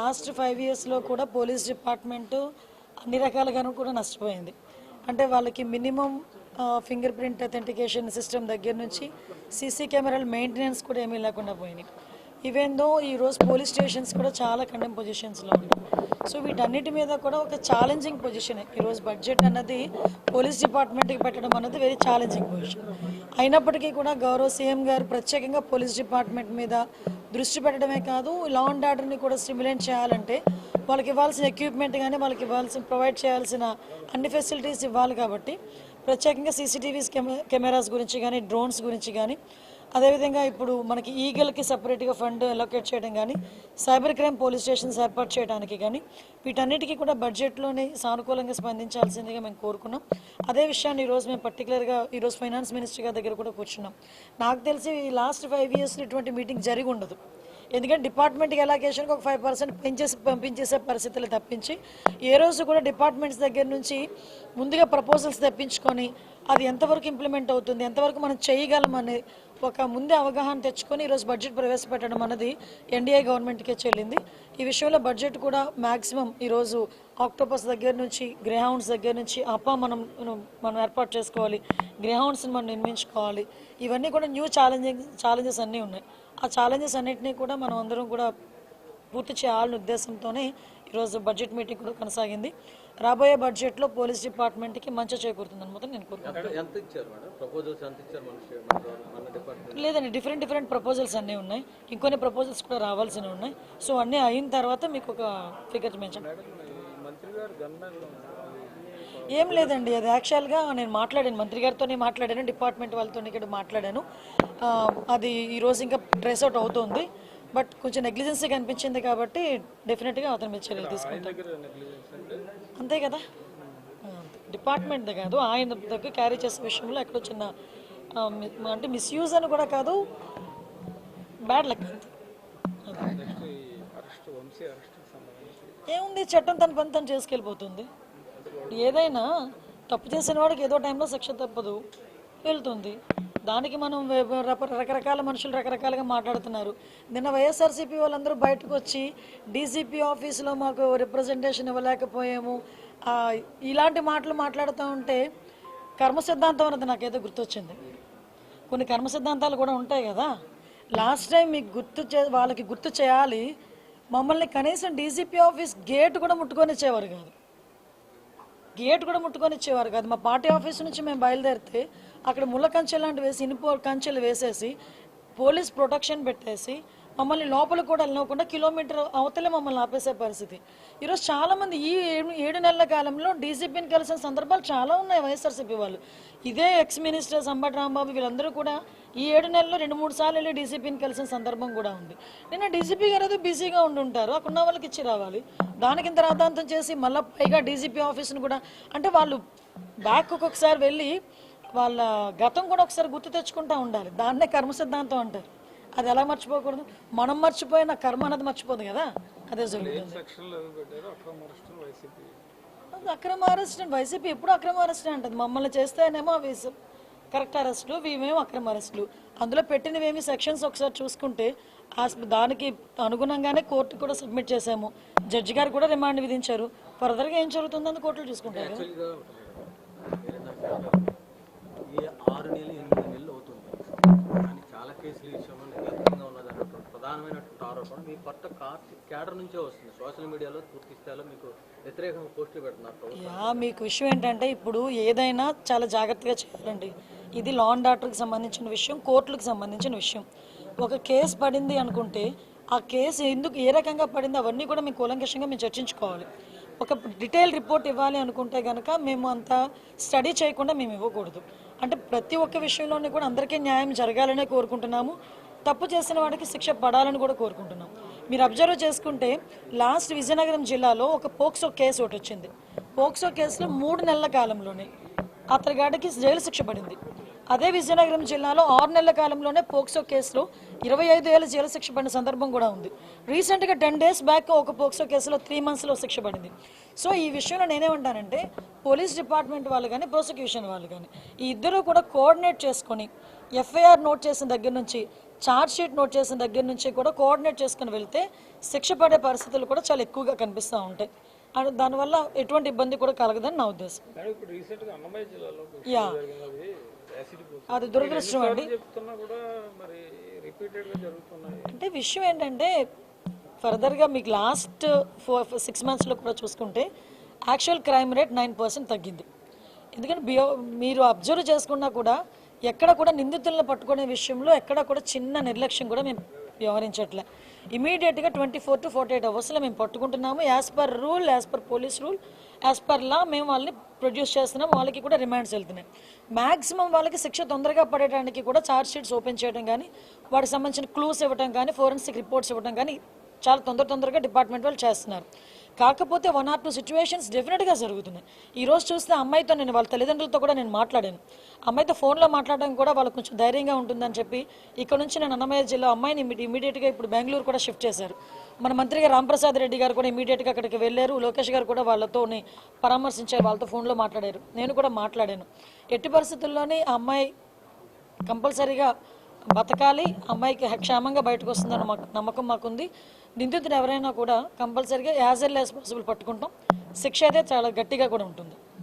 Last five ఇయర్స్లో కూడా police department అన్ని రకాలుగాను కూడా నష్టపోయింది. అంటే వాళ్ళకి minimum finger print authentication system దగ్గర నుంచి సీసీ కెమెరాల మెయింటెనెన్స్ కూడా ఏమీ లేకుండా పోయినాయి. ఈవెన్ దో ఈరోజు పోలీస్ స్టేషన్స్ కూడా చాలా కండెమ్ పొజిషన్స్లో ఉన్నాయి. సో వీటన్నిటి మీద కూడా ఒక ఛాలెంజింగ్ పొజిషన్ ఈరోజు బడ్జెట్ అన్నది పోలీస్ డిపార్ట్మెంట్కి పెట్టడం అన్నది వెరీ ఛాలెంజింగ్ పొజిషన్ అయినప్పటికీ కూడా గౌరవ సీఎం గారు ప్రత్యేకంగా పోలీస్ డిపార్ట్మెంట్ మీద దృష్టి పెట్టడమే కాదు లా అండ్ ఆర్డర్ని కూడా స్టిమ్యులేట్ చేయాలంటే వాళ్ళకి ఇవ్వాల్సిన ఎక్విప్మెంట్ కానీ వాళ్ళకి ఇవ్వాల్సిన ప్రొవైడ్ చేయాల్సిన అన్ని ఫెసిలిటీస్ ఇవ్వాలి కాబట్టి ప్రత్యేకంగా సీసీటీవీస్ కెమెరాస్ గురించి కానీ డ్రోన్స్ గురించి కానీ అదేవిధంగా ఇప్పుడు మనకి ఈగల్కి సపరేట్గా ఫండ్ అలొకేట్ చేయడం కానీ సైబర్ క్రైమ్ పోలీస్ స్టేషన్స్ ఏర్పాటు చేయడానికి కానీ వీటన్నిటికీ కూడా బడ్జెట్లోనే సానుకూలంగా స్పందించాల్సిందిగా మేము కోరుకున్నాం. అదే విషయాన్ని ఈరోజు మేము పర్టికులర్గా ఈరోజు ఫైనాన్స్ మినిస్టర్ గారి దగ్గర కూడా కూర్చున్నాం. నాకు తెలిసి ఈ లాస్ట్ ఫైవ్ ఇయర్స్లో ఇటువంటి మీటింగ్ జరిగి ఉండదు. ఎందుకంటే డిపార్ట్మెంట్కి ఎలాకేషన్కి ఒక ఫైవ్ పర్సెంట్ పెంచేసి పంపించేసే పరిస్థితులు తప్పించి ఏ రోజు కూడా డిపార్ట్మెంట్స్ దగ్గర నుంచి ముందుగా ప్రపోజల్స్ తెప్పించుకొని అది ఎంతవరకు ఇంప్లిమెంట్ అవుతుంది ఎంతవరకు మనం చేయగలం అనే ఒక ముందే అవగాహన తెచ్చుకొని ఈరోజు బడ్జెట్ ప్రవేశపెట్టడం అన్నది ఎన్డీఏ గవర్నమెంట్కే చెల్లింది. ఈ విషయంలో బడ్జెట్ కూడా మ్యాక్సిమం ఈరోజు ఆక్టోపస్ దగ్గర నుంచి గ్రేహౌండ్స్ దగ్గర నుంచి అప్ప మనం మనం ఏర్పాటు చేసుకోవాలి గ్రేహౌండ్స్ని మనం నిర్మించుకోవాలి. ఇవన్నీ కూడా న్యూ ఛాలెంజింగ్ ఛాలెంజెస్ అన్నీ ఉన్నాయి. ఆ ఛాలెంజెస్ అన్నింటినీ కూడా మనం అందరం కూడా పూర్తి చేయాలనే ఉద్దేశంతోనే ఈరోజు బడ్జెట్ మీటింగ్ కూడా కొనసాగింది. రాబోయే బడ్జెట్లో పోలీస్ డిపార్ట్మెంట్కి మంచి చేకూరుతుందని మాత్రం నేను కోరుకుంటున్నాను. లేదండి డిఫరెంట్ డిఫరెంట్ ప్రపోజల్స్ అన్నీ ఉన్నాయి. ఇంకొన్ని ప్రపోజల్స్ కూడా రావాల్సినవి ఉన్నాయి. సో అన్నీ అయిన తర్వాత మీకు ఒక ఫిగర్ మెన్షన్ ఏం లేదండి అది యాక్చువల్గా నేను మాట్లాడాను. మంత్రి గారితోనే మాట్లాడాను డిపార్ట్మెంట్ వాళ్ళతో ఇక్కడ మాట్లాడాను. అది ఈరోజు ఇంకా ట్రేస్ అవుట్ అవుతుంది. బట్ కొంచెం నెగ్లిజెన్సీ కనిపించింది కాబట్టి డెఫినెట్గా అతని మీద చర్యలు తీసుకుంటాం అంతే కదా? డిపార్ట్మెంట్ కాదు. ఆయన దగ్గర క్యారీ చేసే విషయంలో ఎక్కడో చిన్న అంటే మిస్యూజ్ అని కూడా కాదు. బ్యాడ్ లక్ ఏముంది? చట్టం తన పని తను చేసుకెళ్ళిపోతుంది. ఏదైనా తప్పు చేసిన వాడికి ఏదో టైంలో శిక్ష తప్పదు. వెళ్తుంది. దానికి మనం రకరకాల మనుషులు రకరకాలుగా మాట్లాడుతున్నారు. నిన్న వైఎస్ఆర్సీపీ వాళ్ళందరూ బయటకు వచ్చి డీసీపీ ఆఫీసులో మాకు రిప్రజెంటేషన్ ఇవ్వలేకపోయాము. ఇలాంటి మాటలు మాట్లాడుతూ ఉంటే కర్మ సిద్ధాంతం అనేది నాకైతే గుర్తొచ్చింది. కొన్ని కర్మ సిద్ధాంతాలు కూడా ఉంటాయి కదా. లాస్ట్ టైం మీకు గుర్తు చే వాళ్ళకి గుర్తు చేయాలి మమ్మల్ని కనీసం డీసీపీ ఆఫీస్ గేట్ కూడా ముట్టుకొని ఇచ్చేవారు కాదు. గేట్ కూడా ముట్టుకొని ఇచ్చేవారు కాదు. మా పార్టీ ఆఫీస్ నుంచి మేము బయలుదేరితే అక్కడ ముళ్ళ కంచె లాంటివి వేసి ఇనుప కంచెలు వేసేసి పోలీస్ ప్రొటెక్షన్ పెట్టేసి మమ్మల్ని లోపల కూడా వెళ్ళకుండా కిలోమీటర్ అవతలే మమ్మల్ని ఆపేసే పరిస్థితి. ఈరోజు చాలామంది ఈ ఏడు ఏడు నెలల కాలంలో డీసీపీని కలిసిన సందర్భాలు చాలా ఉన్నాయి వైఎస్ఆర్సీపీ వాళ్ళు. ఇదే ఎక్స్ మినిస్టర్ సంబట్ రాంబాబు వీళ్ళందరూ కూడా ఈ ఏడు నెలల్లో రెండు మూడు సార్లు వెళ్ళి డీసీపీని కలిసిన సందర్భం కూడా ఉంది. నిన్న డీసీపీ గారు ఏదో బిజీగా ఉండి ఉంటారు అక్కడ ఉన్న వాళ్ళకి ఇచ్చి రావాలి. దానికి ఇంత రాద్ధాంతం చేసి మళ్ళీ పైగా డీసీపీ ఆఫీస్ని కూడా అంటే వాళ్ళు బ్యాక్ ఒక్కొక్కసారి వెళ్ళి వాళ్ళ గతం కూడా ఒకసారి గుర్తు తెచ్చుకుంటూ ఉండాలి. దాన్నే కర్మ సిద్ధాంతం అంటారు. అది ఎలా మర్చిపోకూడదు? మనం మర్చిపోయిన కర్మ అన్నది మర్చిపోదు కదా? అదే జరుగుతుంది. అక్రమ అరెస్ట్ వైసీపీ. ఎప్పుడు అక్రమ అరెస్ట్ అంటది. మమ్మల్ని చేస్తేనేమో అవి కరెక్ట్ అరెస్టులు ఇవేమో అక్రమ అరెస్టులు. అందులో పెట్టినవేమి సెక్షన్స్ ఒకసారి చూసుకుంటే దానికి అనుగుణంగానే కోర్టు కూడా సబ్మిట్ చేసాము జడ్జి గారు కూడా రిమాండ్ విధించారు. ఫర్దర్గా ఏం జరుగుతుందని కోర్టులు చూసుకుంటారు ఇది ఆరు నెలలు ఎనిమిది నెలలు అవుతుంది. కానీ చాలా కేసులు ఈ విషయంలో నిర్లక్ష్యంగా ఉన్నది అన్నటువంటి ప్రధానమైనటువంటి ఆరోపణ మీ కొత్త క్యాడర్ నుంచే వస్తుంది. సోషల్ మీడియాలో పూర్తి స్థాయిలో మీకు వ్యతిరేకంగా పోస్టులు పెడుతున్నారు మీకు విషయం ఏంటంటే ఇప్పుడు ఏదైనా చాలా జాగ్రత్తగా చేయాలండి. ఇది లా అండ్ ఆర్డర్కి సంబంధించిన విషయం కోర్టులకు సంబంధించిన విషయం. ఒక కేసు పడింది అనుకుంటే ఆ కేసు ఎందుకు ఏ రకంగా పడింది అవన్నీ కూడా మేము కూలంకషంగా మేము చర్చించుకోవాలి. ఒక డీటెయిల్ రిపోర్ట్ ఇవ్వాలి అనుకుంటే కనుక మేము అంత స్టడీ చేయకుండా మేము ఇవ్వకూడదు. అంటే ప్రతి ఒక్క విషయంలోనే కూడా అందరికీ న్యాయం జరగాలనే కోరుకుంటున్నాము. తప్పు చేసిన వాడికి శిక్ష పడాలని కూడా కోరుకుంటున్నాం. మీరు అబ్జర్వ్ చేసుకుంటే లాస్ట్ విజయనగరం జిల్లాలో ఒక పోక్సో కేసు ఒకటి వచ్చింది. పోక్సో కేసులో మూడు నెలల కాలంలోనే అతగాడికి జైలు శిక్ష పడింది. అదే విజయనగరం జిల్లాలో ఆరు నెలల కాలంలోనే పోక్సో కేసులో ఇరవై ఐదు ఏళ్ళ జైలు శిక్ష పడిన సందర్భం కూడా ఉంది. రీసెంట్గా టెన్ డేస్ బ్యాక్ ఒక పోక్సో కేసులో త్రీ మంత్స్లో శిక్ష పడింది. సో ఈ విషయంలో నేనేమంటానంటే పోలీస్ డిపార్ట్మెంట్ వాళ్ళు కానీ ప్రాసిక్యూషన్ వాళ్ళు కానీ ఈ ఇద్దరు కూడా కోఆర్డినేట్ చేసుకొని ఎఫ్ఐఆర్ నోట్ చేసిన దగ్గర నుంచి ఛార్జ్ షీట్ నోట్ చేసిన దగ్గర నుంచి కూడా కోఆర్డినేట్ చేసుకుని వెళ్తే శిక్ష పడే పరిస్థితులు కూడా చాలా ఎక్కువగా కనిపిస్తూ ఉంటాయి. అండ్ దానివల్ల ఎటువంటి ఇబ్బంది కూడా కలగదని నా ఉద్దేశం. యా. అది దురదృష్టం అండి. అంటే విషయం ఏంటంటే ఫర్దర్గా మీకు లాస్ట్ ఫోర్ సిక్స్ మంత్స్లో కూడా చూసుకుంటే actual crime rate nine percent తగ్గింది. ఎందుకంటే బియో మీరు అబ్జర్వ్ చేసుకున్నా కూడా ఎక్కడ కూడా నిందితులను పట్టుకునే విషయంలో ఎక్కడ కూడా చిన్న నిర్లక్ష్యం కూడా మేము వ్యవహరించట్లే. ఇమీడియట్గా twenty four to forty eight అవర్స్లో మేము పట్టుకుంటున్నాము. As per rule as per police rule as per law మేము వాళ్ళని ప్రొడ్యూస్ చేస్తున్నాం. వాళ్ళకి కూడా రిమాండ్స్ వెళ్తున్నాయి. మ్యాక్సిమం వాళ్ళకి శిక్ష తొందరగా పడేయడానికి కూడా ఛార్జ్ షీట్స్ ఓపెన్ చేయడం కానీ వాటికి సంబంధించిన క్లూస్ ఇవ్వడం కానీ ఫోరెన్సిక్ రిపోర్ట్స్ ఇవ్వడం కానీ చాలా తొందర తొందరగా డిపార్ట్మెంట్ వాళ్ళు చేస్తున్నారు. కాకపోతే వన్ ఆర్ టూ సిచ్యువేషన్స్ డెఫినెట్గా జరుగుతున్నాయి. ఈరోజు చూస్తే అమ్మాయితో నేను వాళ్ళ తల్లిదండ్రులతో కూడా నేను మాట్లాడాను. అమ్మాయితో ఫోన్లో మాట్లాడడం కూడా వాళ్ళకి కొంచెం ధైర్యంగా ఉంటుందని చెప్పి ఇక్కడ నుంచి నేను అన్నమయ్య జిల్లా అమ్మాయిని ఇమీడియట్గా ఇప్పుడు బెంగళూరు కూడా షిఫ్ట్ చేశారు. మన మంత్రిగా రాంప్రసాద్ రెడ్డి గారు కూడా ఇమీడియట్గా అక్కడికి వెళ్ళారు. లోకేష్ గారు కూడా వాళ్ళతో పరామర్శించారు వాళ్ళతో ఫోన్లో మాట్లాడారు. నేను కూడా మాట్లాడాను. ఎట్టి పరిస్థితుల్లోనే ఆ అమ్మాయి కంపల్సరీగా బతకాలి అమ్మాయికి క్షేమంగా బయటకు వస్తుందన్న మాకు నమ్మకం మాకుంది. నిందితుడు ఎవరైనా కూడా కంపల్సరీగా యాజ్ ఎల్ యాజ్ పాసిబుల్ పట్టుకుంటాం. శిక్ష అయితే చాలా గట్టిగా కూడా ఉంటుంది.